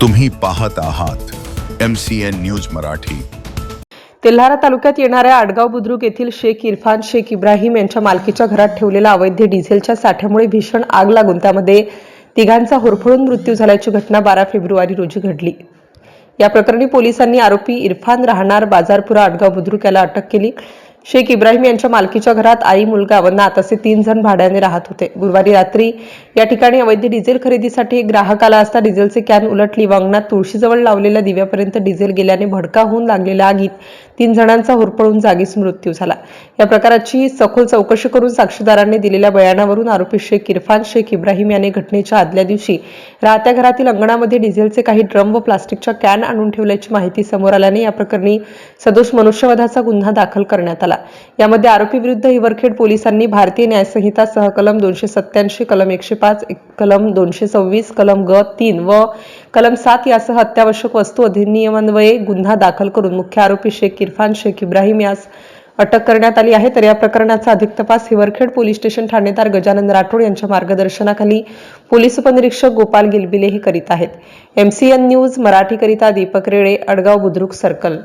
तुम्ही पाहत आहात M C N news Marathi. Telhara तालुक्यात येणाऱ्या आडगाव बुद्रुक येथील शेख इरफान शेख इब्राहिम यांच्या मालकीच्या घरात ठेवलेल्या अवैध डिझेलच्या साठ्यामुळे भीषण आग लागून त्यामध्ये तिघांचा होरफळून मृत्यू झाल्याची घटना बारा फेब्रुवारी रोजी घडली. या प्रकरणी पोलिसांनी आरोपी इरफान राहणार बाजारपुरा आडगाव बुद्रुक याला अटक केली. शेख इब्राहिम यांच्या मालकीच्या घरात आई मुलगा व नात असे तीन जण भाड्याने राहत होते. गुरुवारी रात्री या ठिकाणी अवैध डिझेल खरेदीसाठी एक ग्राहक आला असता डिझेलचे कॅन उलटली व अंगणात तुळशीजवळ लावलेल्या दिव्यापर्यंत डिझेल गेल्याने भडका होऊन लागलेल्या आगीत. तीन जणांचा होरपळून जागीच मृत्यू झाला. या प्रकाराची सखोल चौकशी करून साक्षीदारांनी दिलेल्या बयानावरून आरोपी शेख इरफान शेख इब्राहिम याने घटनेच्या आदल्या दिवशी राहत्या घरातील अंगणामध्ये डिझेलचे काही ड्रम व प्लास्टिकच्या कॅन आणून ठेवल्याची माहिती समोर आल्याने या प्रकरणी सदोष मनुष्यवधाचा गुन्हा दाखल करण्यात आला. यामध्ये आरोपी विरुद्ध हिवरखेड पोलिसांनी भारतीय न्यायसंहिता सहकलम दोनशे सत्याऐंशी कलम एकशे पाच कलम दोनशे सव्वीस कलम ग तीन व कलम सात यासह अत्यावश्यक वस्तू अधिनियमान्वये गुन्हा दाखल करून मुख्य आरोपी शेख इरफान शेख इब्राहिम यास अटक करण्यात आली आहे. तर या प्रकरणाचा अधिक तपास हिवरखेड पोलीस स्टेशन ठाणेदार गजानन राठोड यांच्या मार्गदर्शनाखाली पोलीस उपनिरीक्षक गोपाल गिलबिले हे करीत आहेत. एमसीएन न्यूज मराठीकरिता दीपक रेळे अडगाव बुद्रुक सर्कल.